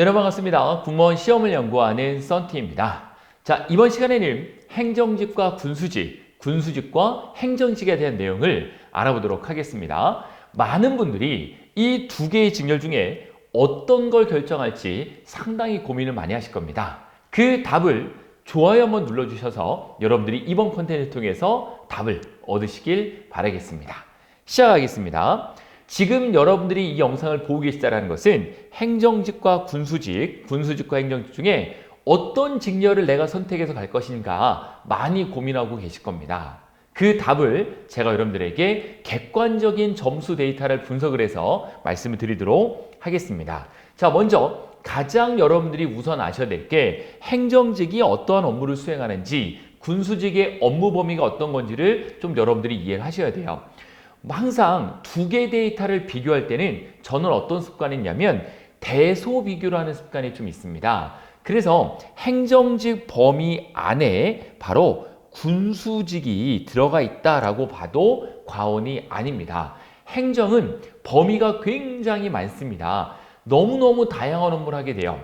네, 여러분 반갑습니다. 공무원 시험을 연구하는 썬티입니다. 자, 이번 시간에는 행정직과 군수직, 군수직과 행정직에 대한 내용을 알아보도록 하겠습니다. 많은 분들이 이 두 개의 직렬 중에 어떤 걸 결정할지 상당히 고민을 많이 하실 겁니다. 그 답을 좋아요 한번 눌러주셔서 여러분들이 이번 컨텐츠를 통해서 답을 얻으시길 바라겠습니다. 시작하겠습니다. 지금 여러분들이 이 영상을 보고 계시다는 것은 행정직과 군수직, 군수직과 행정직 중에 어떤 직렬을 내가 선택해서 갈 것인가 많이 고민하고 계실 겁니다. 그 답을 제가 여러분들에게 객관적인 점수 데이터를 분석을 해서 말씀을 드리도록 하겠습니다. 자, 먼저 가장 여러분들이 우선 아셔야 될 게 행정직이 어떠한 업무를 수행하는지 군수직의 업무 범위가 어떤 건지를 좀 여러분들이 이해를 하셔야 돼요. 항상 두개 데이터를 비교할 때는 저는 어떤 습관이 있냐면 대소 비교를 하는 습관이 좀 있습니다. 그래서 행정직 범위 안에 바로 군수직이 들어가 있다라고 봐도 과언이 아닙니다. 행정은 범위가 굉장히 많습니다. 너무너무 다양한 업무를 하게 돼요.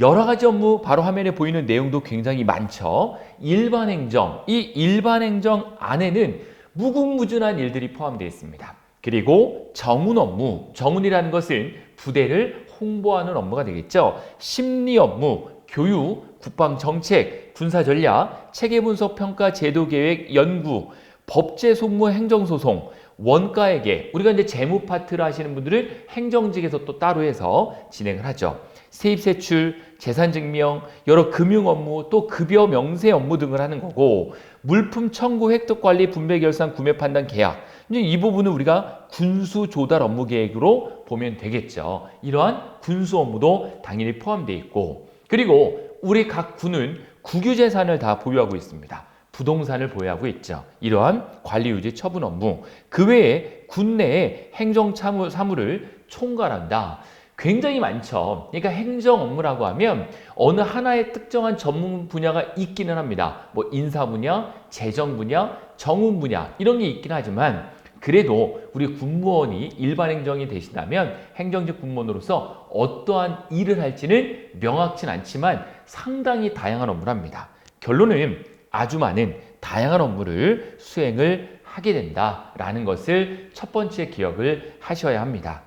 여러 가지 업무 바로 화면에 보이는 내용도 굉장히 많죠. 일반 행정, 이 일반 행정 안에는 무궁무진한 일들이 포함되어 있습니다. 그리고 정운 업무, 정운이라는 것은 부대를 홍보하는 업무가 되겠죠. 심리 업무, 교육, 국방 정책, 군사 전략, 체계 분석 평가 제도 계획 연구, 법제 속무 행정 소송, 원가에게 우리가 이제 재무 파트를 하시는 분들은 행정직에서 또 따로 해서 진행을 하죠. 세입 세출, 재산 증명, 여러 금융 업무, 또 급여 명세 업무 등을 하는 거고 물품 청구 획득 관리 분배 결산 구매 판단 계약 이제 이 부분은 우리가 군수 조달 업무 계획으로 보면 되겠죠. 이러한 군수 업무도 당연히 포함되어 있고 그리고 우리 각 군은 국유 재산을 다 보유하고 있습니다. 부동산을 보유하고 있죠. 이러한 관리 유지 처분 업무. 그 외에 군 내에 행정 사무, 사무를 총괄한다. 굉장히 많죠. 그러니까 행정 업무라고 하면 어느 하나의 특정한 전문 분야가 있기는 합니다. 뭐 인사 분야, 재정 분야, 정운 분야 이런 게 있긴 하지만 그래도 우리 군무원이 일반 행정이 되신다면 행정직 군무원으로서 어떠한 일을 할지는 명확진 않지만 상당히 다양한 업무를 합니다. 결론은 아주 많은 다양한 업무를 수행을 하게 된다라는 것을 첫 번째 기억을 하셔야 합니다.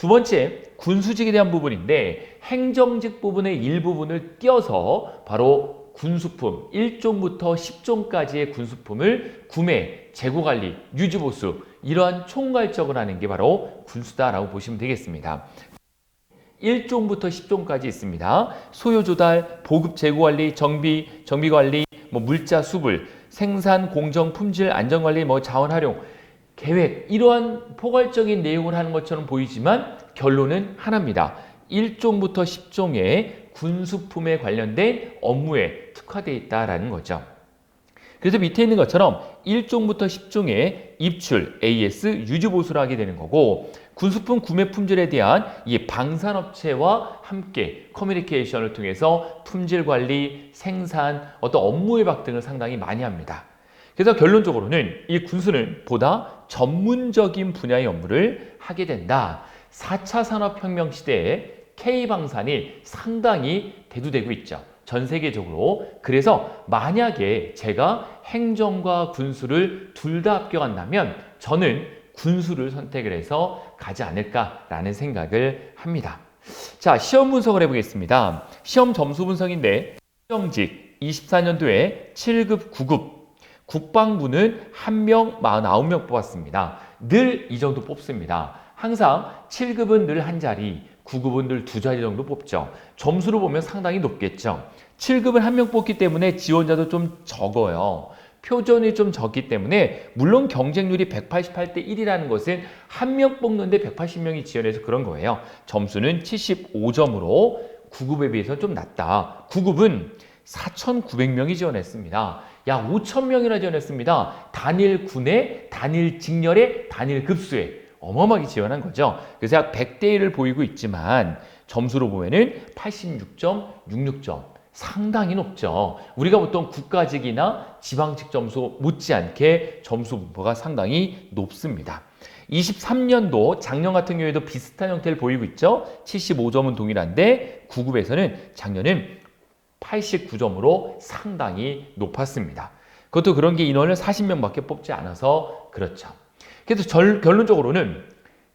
두 번째, 군수직에 대한 부분인데 행정직 부분의 일부분을 띄어서 바로 군수품 1종부터 10종까지의 군수품을 구매, 재고 관리, 유지 보수 이러한 총괄적을 하는 게 바로 군수다라고 보시면 되겠습니다. 1종부터 10종까지 있습니다. 소요 조달, 보급 재고 관리, 정비, 정비 관리, 뭐 물자 수불, 생산, 공정, 품질, 안전 관리, 뭐 자원 활용, 계획 이러한 포괄적인 내용을 하는 것처럼 보이지만 결론은 하나입니다. 1종부터 10종의 군수품에 관련된 업무에 특화되어 있다라는 거죠. 그래서 밑에 있는 것처럼 1종부터 10종의 입출, AS, 유지보수를 하게 되는 거고 군수품 구매 품질에 대한 이 방산업체와 함께 커뮤니케이션을 통해서 품질 관리, 생산, 어떤 업무 예박 등을 상당히 많이 합니다. 그래서 결론적으로는 이 군수는 보다 전문적인 분야의 업무를 하게 된다. 4차 산업혁명 시대에 K방산이 상당히 대두되고 있죠. 전 세계적으로. 그래서 만약에 제가 행정과 군수를 둘 다 합격한다면 저는 군수를 선택을 해서 가지 않을까라는 생각을 합니다. 자, 시험 분석을 해보겠습니다. 시험 점수 분석인데 행정직 24년도에 7급, 9급 국방부는 한명 49명 뽑았습니다. 늘 이 정도 뽑습니다. 항상 7급은 늘 한 자리, 9급은 늘 두 자리 정도 뽑죠. 점수로 보면 상당히 높겠죠. 7급은 한 명 뽑기 때문에 지원자도 좀 적어요. 표준이 좀 적기 때문에 물론 경쟁률이 188대 1이라는 것은 한 명 뽑는데 180명이 지원해서 그런 거예요. 점수는 75점으로 9급에 비해서 좀 낮다. 9급은 4,900명이 지원했습니다. 약 5,000명이나 지원했습니다. 단일 군에, 단일 직렬에, 단일 급수에 어마어마하게 지원한 거죠. 그래서 약 100대 1을 보이고 있지만 점수로 보면은 86.66점. 상당히 높죠. 우리가 보통 국가직이나 지방직 점수 못지않게 점수 분포가 상당히 높습니다. 23년도 작년 같은 경우에도 비슷한 형태를 보이고 있죠. 75점은 동일한데 9급에서는 작년은 89점으로 상당히 높았습니다. 그것도 그런 게 인원을 40명밖에 뽑지 않아서 그렇죠. 그래서 절, 결론적으로는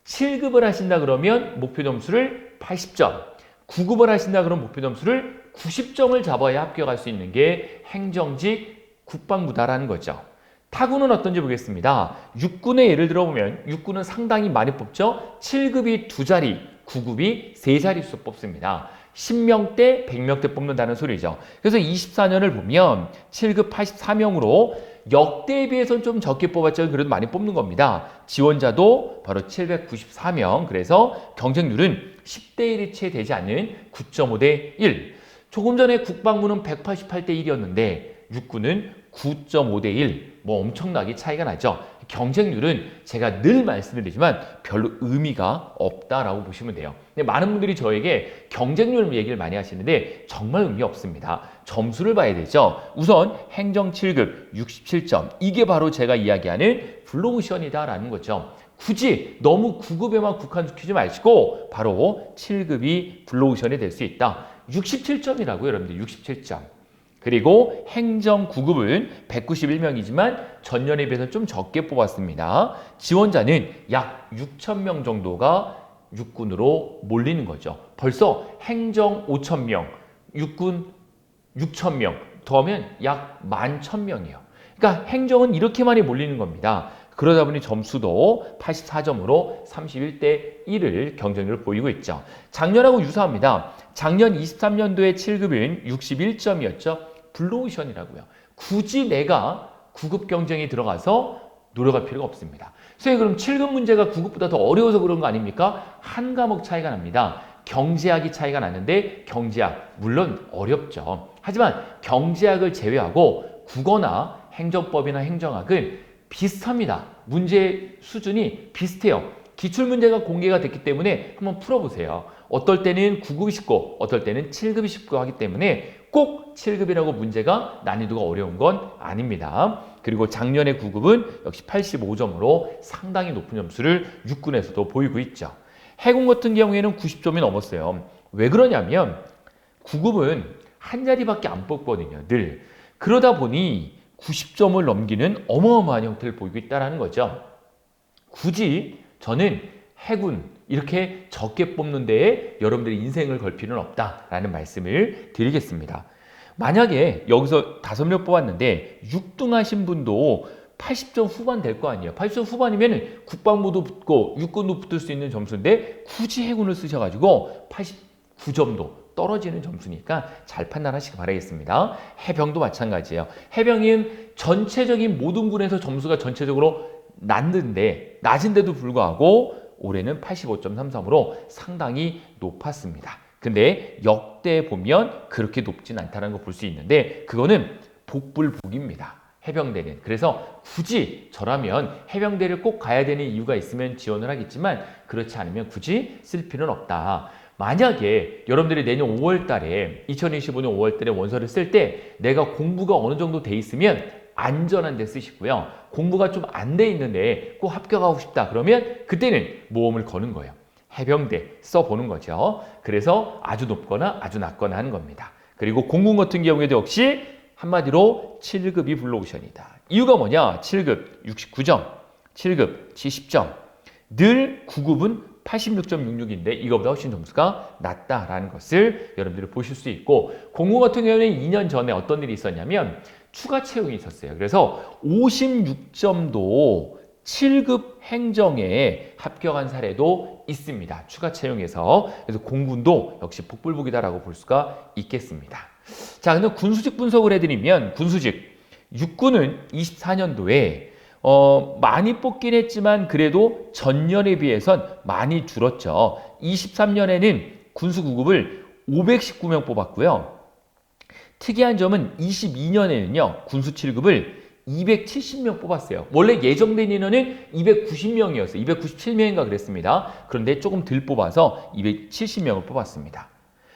7급을 하신다 그러면 목표 점수를 80점, 9급을 하신다 그러면 목표 점수를 90점을 잡아야 합격할 수 있는 게 행정직 국방부다라는 거죠. 타구는 어떤지 보겠습니다. 육군의 예를 들어보면 육군은 상당히 많이 뽑죠. 7급이 두 자리, 9급이 세 자릿수 뽑습니다. 10명대, 100명대 뽑는다는 소리죠. 그래서 24년을 보면 7급 84명으로 역대에 비해서는 좀 적게 뽑았지만 그래도 많이 뽑는 겁니다. 지원자도 바로 794명. 그래서 경쟁률은 10대 1이 채 되지 않는 9.5대 1. 조금 전에 국방부는 188대 1이었는데 육군은 9.5대 1. 뭐 엄청나게 차이가 나죠. 경쟁률은 제가 늘 말씀드리지만 별로 의미가 없다라고 보시면 돼요. 많은 분들이 저에게 경쟁률 얘기를 많이 하시는데 정말 의미 없습니다. 점수를 봐야 되죠. 우선 행정 7급 67점. 이게 바로 제가 이야기하는 블루오션이다라는 거죠. 굳이 너무 9급에만 국한시키지 마시고 바로 7급이 블루오션이 될 수 있다. 67점이라고요, 여러분들. 67점. 그리고 행정 9급은 191명이지만 전년에 비해서 좀 적게 뽑았습니다. 지원자는 약 6천 명 정도가 육군으로 몰리는 거죠. 벌써 행정 5천 명, 육군 6천 명, 더하면 약 11,000명이에요. 그러니까 행정은 이렇게 많이 몰리는 겁니다. 그러다 보니 점수도 84점으로 31대 1을 경쟁률을 보이고 있죠. 작년하고 유사합니다. 작년 23년도에 7급은 61점이었죠. 블루오션이라고요. 굳이 내가 9급 경쟁에 들어가서 노력할 필요가 없습니다. 선생님 그럼 7급 문제가 9급보다 더 어려워서 그런 거 아닙니까? 한 과목 차이가 납니다. 경제학이 차이가 나는데 경제학 물론 어렵죠. 하지만 경제학을 제외하고 국어나 행정법이나 행정학은 비슷합니다. 문제 수준이 비슷해요. 기출 문제가 공개가 됐기 때문에 한번 풀어보세요. 어떨 때는 9급이 쉽고 어떨 때는 7급이 쉽고 하기 때문에 꼭 7급이라고 문제가 난이도가 어려운 건 아닙니다. 그리고 작년의 9급은 역시 85점으로 상당히 높은 점수를 육군에서도 보이고 있죠. 해군 같은 경우에는 90점이 넘었어요. 왜 그러냐면 9급은 한 자리밖에 안 뽑거든요. 늘. 그러다 보니 90점을 넘기는 어마어마한 형태를 보이고 있다는 거죠. 굳이 저는 해군 이렇게 적게 뽑는 데에 여러분들이 인생을 걸 필요는 없다라는 말씀을 드리겠습니다. 만약에 여기서 다섯 명 뽑았는데 6등 하신 분도 80점 후반 될 거 아니에요. 80점 후반이면 국방부도 붙고 육군도 붙을 수 있는 점수인데 굳이 해군을 쓰셔가지고 89점도 떨어지는 점수니까 잘 판단하시기 바라겠습니다. 해병도 마찬가지예요. 해병은 전체적인 모든 군에서 점수가 전체적으로 낮는데 낮은데도 불구하고 올해는 85.33으로 상당히 높았습니다. 근데 역대 보면 그렇게 높진 않다는 걸 볼 수 있는데 그거는 복불복입니다. 해병대는. 그래서 굳이 저라면 해병대를 꼭 가야 되는 이유가 있으면 지원을 하겠지만 그렇지 않으면 굳이 쓸 필요는 없다. 만약에 여러분들이 내년 5월 달에 2025년 5월 달에 원서를 쓸 때 내가 공부가 어느 정도 돼 있으면 안전한 데 쓰시고요. 공부가 좀 안 돼 있는데 꼭 합격하고 싶다. 그러면 그때는 모험을 거는 거예요. 해병대 써보는 거죠. 그래서 아주 높거나 아주 낮거나 하는 겁니다. 그리고 공군 같은 경우에도 역시 한마디로 7급이 블루오션이다. 이유가 뭐냐? 7급 69점, 7급 70점. 늘 9급은 86.66인데 이거보다 훨씬 점수가 낮다라는 것을 여러분들이 보실 수 있고 공군 같은 경우에는 2년 전에 어떤 일이 있었냐면 추가 채용이 있었어요. 그래서 56점도 7급 행정에 합격한 사례도 있습니다. 추가 채용에서. 그래서 공군도 역시 복불복이다라고 볼 수가 있겠습니다. 자, 근데 군수직 분석을 해드리면 군수직 육군은 24년도에 어, 많이 뽑긴 했지만 그래도 전년에 비해선 많이 줄었죠. 23년에는 군수 9급을 519명 뽑았고요. 특이한 점은 22년에는요, 군수 7급을 270명 뽑았어요. 원래 예정된 인원은 290명이었어요. 297명인가 그랬습니다. 그런데 조금 덜 뽑아서 270명을 뽑았습니다.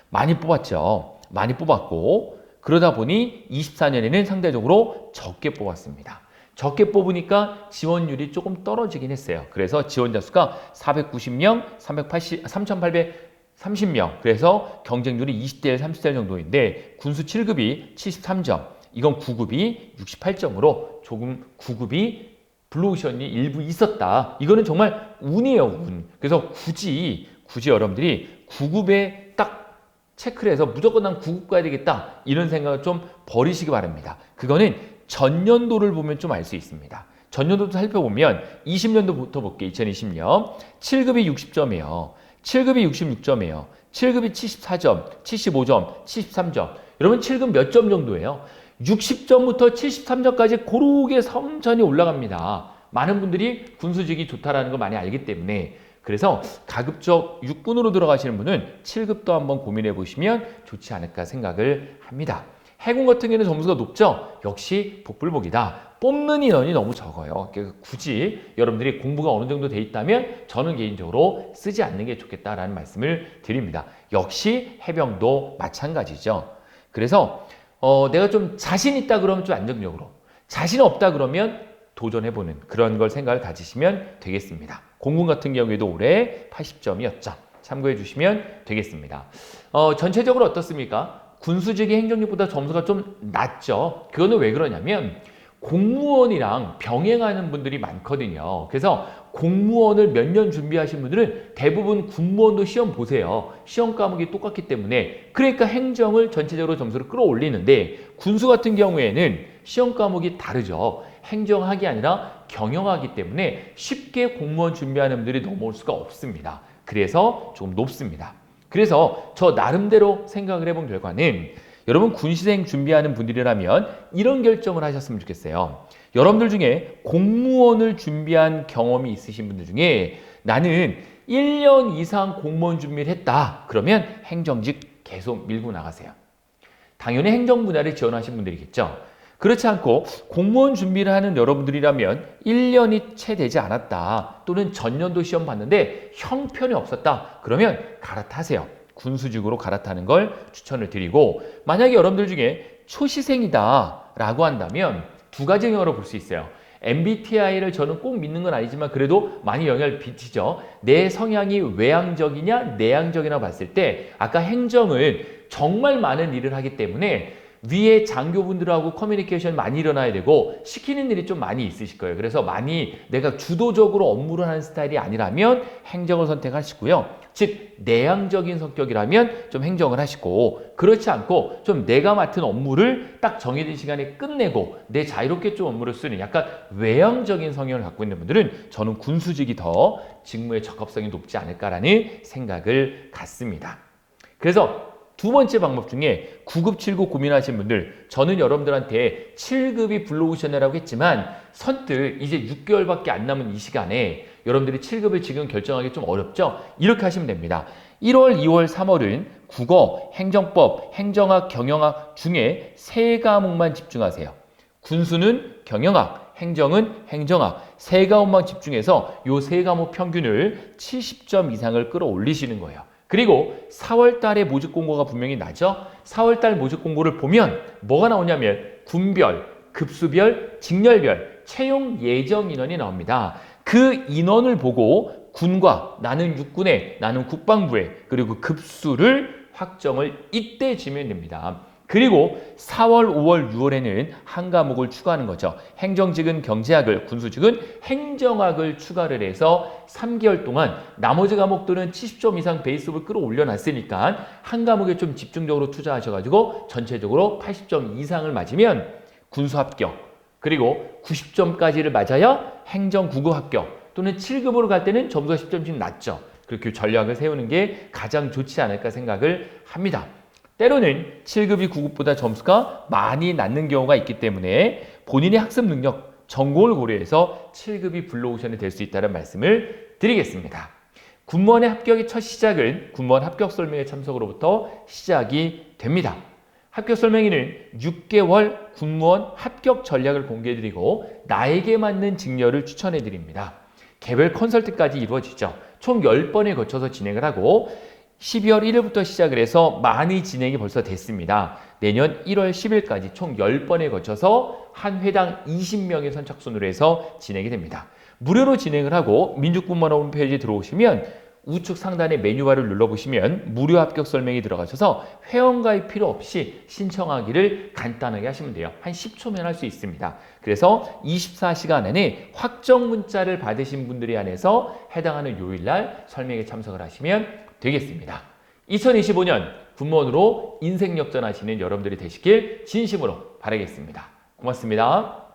많이 뽑았죠. 많이 뽑았고, 그러다 보니 24년에는 상대적으로 적게 뽑았습니다. 적게 뽑으니까 지원율이 조금 떨어지긴 했어요. 그래서 지원자 수가 490명, 380, 3,830명. 그래서 경쟁률이 20대 1, 30대 1 정도인데 군수 7급이 73점, 이건 9급이 68점으로 조금 9급이 블루오션이 일부 있었다. 이거는 정말 운이에요, 운. 그래서 굳이 굳이 여러분들이 9급에 딱 체크를 해서 무조건 난 9급 가야 되겠다. 이런 생각을 좀 버리시기 바랍니다. 그거는 전년도를 보면 좀 알 수 있습니다. 전년도도 살펴보면 20년도부터 볼게요. 2020년 7급이 60점이에요. 7급이 66점이에요. 7급이 74점, 75점, 73점. 여러분 7급 몇 점 정도예요? 60점부터 73점까지 고르게 천천히 올라갑니다. 많은 분들이 군수직이 좋다라는 걸 많이 알기 때문에 그래서 가급적 육군으로 들어가시는 분은 7급도 한번 고민해 보시면 좋지 않을까 생각을 합니다. 해군 같은 경우는 점수가 높죠? 역시 복불복이다. 뽑는 인원이 너무 적어요. 그러니까 굳이 여러분들이 공부가 어느 정도 돼 있다면 저는 개인적으로 쓰지 않는 게 좋겠다라는 말씀을 드립니다. 역시 해병도 마찬가지죠. 그래서 어, 내가 좀 자신 있다 그러면 좀 안정적으로 자신 없다 그러면 도전해보는 그런 걸 생각을 가지시면 되겠습니다. 공군 같은 경우에도 올해 80점이었죠. 참고해 주시면 되겠습니다. 어, 전체적으로 어떻습니까? 군수직의 행정력보다 점수가 좀 낮죠. 그거는 왜 그러냐면 공무원이랑 병행하는 분들이 많거든요. 그래서 공무원을 몇 년 준비하신 분들은 대부분 군무원도 시험 보세요. 시험 과목이 똑같기 때문에 그러니까 행정을 전체적으로 점수를 끌어올리는데 군수 같은 경우에는 시험 과목이 다르죠. 행정학이 아니라 경영하기 때문에 쉽게 공무원 준비하는 분들이 넘어올 수가 없습니다. 그래서 조금 높습니다. 그래서 저 나름대로 생각을 해본 결과는 여러분 군시생 준비하는 분들이라면 이런 결정을 하셨으면 좋겠어요. 여러분들 중에 공무원을 준비한 경험이 있으신 분들 중에 나는 1년 이상 공무원 준비를 했다. 그러면 행정직 계속 밀고 나가세요. 당연히 행정 분야를 지원하신 분들이겠죠. 그렇지 않고 공무원 준비를 하는 여러분들이라면 1년이 채 되지 않았다. 또는 전년도 시험 봤는데 형편이 없었다. 그러면 갈아타세요. 군수직으로 갈아타는 걸 추천을 드리고 만약에 여러분들 중에 초시생이다 라고 한다면 두 가지 영역으로 볼 수 있어요. MBTI를 저는 꼭 믿는 건 아니지만 그래도 많이 영향을 미치죠. 내 성향이 외향적이냐 내향적이냐 봤을 때 아까 행정은 정말 많은 일을 하기 때문에 위에 장교분들하고 커뮤니케이션 많이 일어나야 되고 시키는 일이 좀 많이 있으실 거예요. 그래서 많이 내가 주도적으로 업무를 하는 스타일이 아니라면 행정을 선택하시고요. 즉 내향적인 성격이라면 좀 행정을 하시고 그렇지 않고 좀 내가 맡은 업무를 딱 정해진 시간에 끝내고 내 자유롭게 좀 업무를 쓰는 약간 외향적인 성향을 갖고 있는 분들은 저는 군수직이 더 직무의 적합성이 높지 않을까라는 생각을 갖습니다. 그래서 두 번째 방법 중에 9급, 7급 고민하신 분들, 저는 여러분들한테 7급이 블루오션이라고 했지만 선뜻 이제 6개월밖에 안 남은 이 시간에 여러분들이 7급을 지금 결정하기 좀 어렵죠? 이렇게 하시면 됩니다. 1월, 2월, 3월은 국어, 행정법, 행정학, 경영학 중에 세 과목만 집중하세요. 군수는 경영학, 행정은 행정학, 세 과목만 집중해서 요 세 과목 평균을 70점 이상을 끌어올리시는 거예요. 그리고 4월 달에 모집 공고가 분명히 나죠. 4월 달 모집 공고를 보면 뭐가 나오냐면 군별, 급수별, 직렬별, 채용 예정 인원이 나옵니다. 그 인원을 보고 군과 나는 육군에, 나는 국방부에, 그리고 급수를 확정을 이때 지면 됩니다. 그리고 4월, 5월, 6월에는 한 과목을 추가하는 거죠. 행정직은 경제학을, 군수직은 행정학을 추가를 해서 3개월 동안 나머지 과목들은 70점 이상 베이스업을 끌어올려 놨으니까 한 과목에 좀 집중적으로 투자하셔가지고 전체적으로 80점 이상을 맞으면 군수 합격, 그리고 90점까지를 맞아야 행정 국어 합격, 또는 7급으로 갈 때는 점수가 10점씩 낮죠. 그렇게 전략을 세우는 게 가장 좋지 않을까 생각을 합니다. 때로는 7급이 9급보다 점수가 많이 낮는 경우가 있기 때문에 본인의 학습 능력, 전공을 고려해서 7급이 블루오션이 될 수 있다는 말씀을 드리겠습니다. 군무원의 합격의 첫 시작은 군무원 합격 설명회 참석으로부터 시작이 됩니다. 합격 설명회는 6개월 군무원 합격 전략을 공개해드리고 나에게 맞는 직렬을 추천해드립니다. 개별 컨설팅까지 이루어지죠. 총 10번에 거쳐서 진행을 하고 12월 1일부터 시작을 해서 많이 진행이 벌써 됐습니다. 내년 1월 10일까지 총 10번에 거쳐서 한 회당 20명의 선착순으로 해서 진행이 됩니다. 무료로 진행을 하고 민주군만 홈페이지 들어오시면 우측 상단에 메뉴바를 눌러보시면 무료 합격 설명이 들어가셔서 회원가입 필요 없이 신청하기를 간단하게 하시면 돼요. 한 10초면 할 수 있습니다. 그래서 24시간 안에 확정 문자를 받으신 분들이 안에서 해당하는 요일날 설명에 참석을 하시면 되겠습니다. 2025년 군무원으로 인생 역전하시는 여러분들이 되시길 진심으로 바라겠습니다. 고맙습니다.